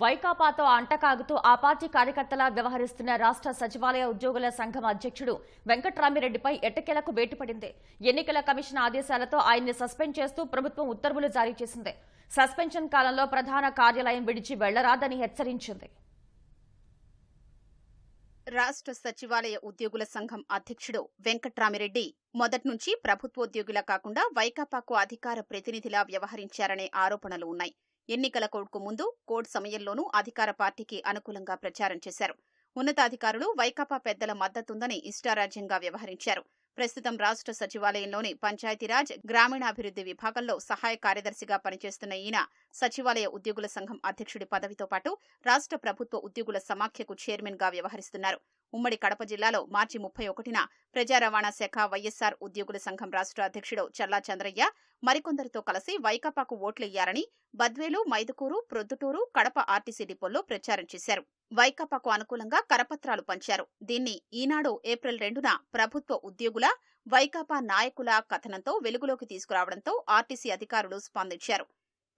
వైకాపాతో అంటకాగుతూ ఆ పార్టీ కార్యకర్తలా వ్యవహరిస్తున్న రాష్ట్ర సచివాలయ ఉద్యోగుల సంఘం అధ్యక్షుడు వెంకట్రామిరెడ్డిపై ఎట్టకేలకు వేటుపడింది ఎన్నికల కమిషన్ ఆదేశాలతో ఆయన్ని సస్పెండ్ చేస్తూ ప్రభుత్వం ఉత్తర్వులు జారీ చేసింది. సస్పెన్షన్ కాలంలో ప్రధాన కార్యాలయం విడిచి వెళ్ళరాదని హెచ్చరించింది. రాష్ట్ర సచివాలయ ఉద్యోగుల సంఘం అధ్యక్షుడు వెంకట్రామిరెడ్డి మొదటి నుంచి ప్రభుత్వోద్యోగులా కాకుండా వైకాపాకు అధికార ప్రతినిధిలా వ్యవహరించారనే ఆరోపణలు ఉన్నాయి. ఎన్నికల కోడ్కు ముందు కోడ్ సమయంలోనూ అధికార పార్టీకి అనుకూలంగా ప్రచారం చేశారు. ఉన్నతాధికారులు వైకాపా పెద్దల మద్దతుందని ఇష్టారాజ్యంగా వ్యవహరించారు. ప్రస్తుతం రాష్ట్ర సచివాలయంలోని పంచాయతీరాజ్ గ్రామీణాభివృద్ధి విభాగంలో సహాయ కార్యదర్శిగా పనిచేస్తున్న ఈయన సచివాలయ ఉద్యోగుల సంఘం అధ్యక్షుడి పదవితో పాటు రాష్ట్ర ప్రభుత్వ ఉద్యోగుల సమాఖ్యకు చైర్మన్గా వ్యవహరిస్తున్నారు. ఉమ్మడి కడప జిల్లాలో మార్చి ముప్పై ఒకటిన ప్రజా రవాణా శాఖ వైఎస్సార్ ఉద్యోగుల సంఘం రాష్ట్ర అధ్యక్షుడు చల్లా చంద్రయ్య మరికొందరితో కలిసి వైకాపాకు ఓట్లెయ్యారని బద్వేలు మైదుకూరు ప్రొద్దుటూరు కడప ఆర్టీసీ డిపోల్లో ప్రచారం చేశారు. వైకాపాకు అనుకూలంగా కరపత్రాలు పంచారు. దీన్ని ఈనాడు ఏప్రిల్ రెండున ప్రభుత్వ ఉద్యోగుల వైకాపా నాయకుల కథనంతో వెలుగులోకి తీసుకురావడంతో ఆర్టీసీ అధికారులు స్పందించారు.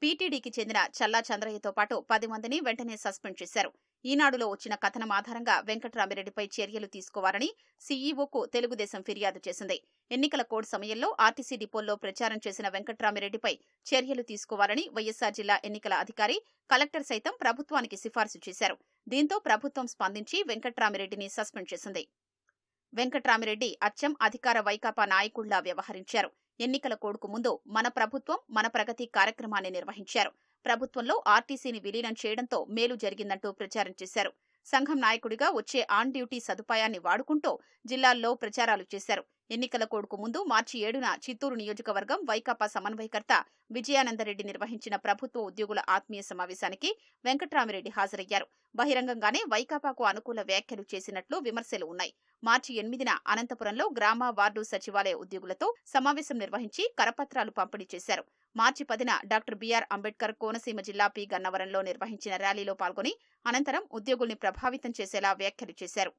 పీటీడీకి చెందిన చల్లా చంద్రయ్యతో పాటు పది మందిని వెంటనే సస్పెండ్ చేశారు. ఈనాడులో వచ్చిన కథనం ఆధారంగా వెంకటరామిరెడ్డిపై చర్యలు తీసుకోవాలని సీఈఓకు తెలుగుదేశం ఫిర్యాదు చేసింది. ఎన్నికల కోడ్ సమయంలో ఆర్టీసీ డిపోల్లో ప్రచారం చేసిన వెంకట్రామిరెడ్డిపై చర్యలు తీసుకోవాలని వైఎస్సార్ జిల్లా ఎన్నికల అధికారి కలెక్టర్ సైతం ప్రభుత్వానికి సిఫార్సు చేశారు. దీంతో ప్రభుత్వం స్పందించి వెంకట్రామిరెడ్డిని సస్పెండ్ చేసింది. వెంకట్రామిరెడ్డి అచ్చం అధికార వైకాపా నాయకుళ్ళా వ్యవహరించారు. ఎన్నికల కోడ్కు ముందు మన ప్రభుత్వం మన ప్రగతి కార్యక్రమాన్ని నిర్వహించారు. ప్రభుత్వంలో ఆర్టీసీని విలీనం చేయడంతో మేలు జరిగిందంటూ ప్రచారం చేశారు. సంఘం నాయకుడిగా వచ్చే ఆన్ డ్యూటీ సదుపాయాన్ని వాడుకుంటూ జిల్లాల్లో ప్రచారాలు చేశారు. ఎన్నికల కోడ్కు ముందు మార్చి ఏడున చిత్తూరు నియోజకవర్గం వైకాపా సమన్వయకర్త విజయానందరెడ్డి నిర్వహించిన ప్రభుత్వ ఉద్యోగుల ఆత్మీయ సమావేశానికి వెంకట్రామిరెడ్డి హాజరయ్యారు. బహిరంగంగానే వైకాపాకు అనుకూల వ్యాఖ్యలు చేసినట్లు విమర్శలు ఉన్నాయి. మార్చి ఎనిమిదిన అనంతపురంలో గ్రామ వార్డు సచివాలయ ఉద్యోగులతో సమావేశం నిర్వహించి కరపత్రాలు పంపిణీ చేశారు. మార్చి పదిన డాక్టర్ బీఆర్ అంబేద్కర్ కోనసీమ జిల్లా పి. గన్నవరంలో నిర్వహించిన ర్యాలీలో పాల్గొని అనంతరం ఉద్యోగుల్ని ప్రభావితం చేసేలా వ్యాఖ్యలు చేశారు.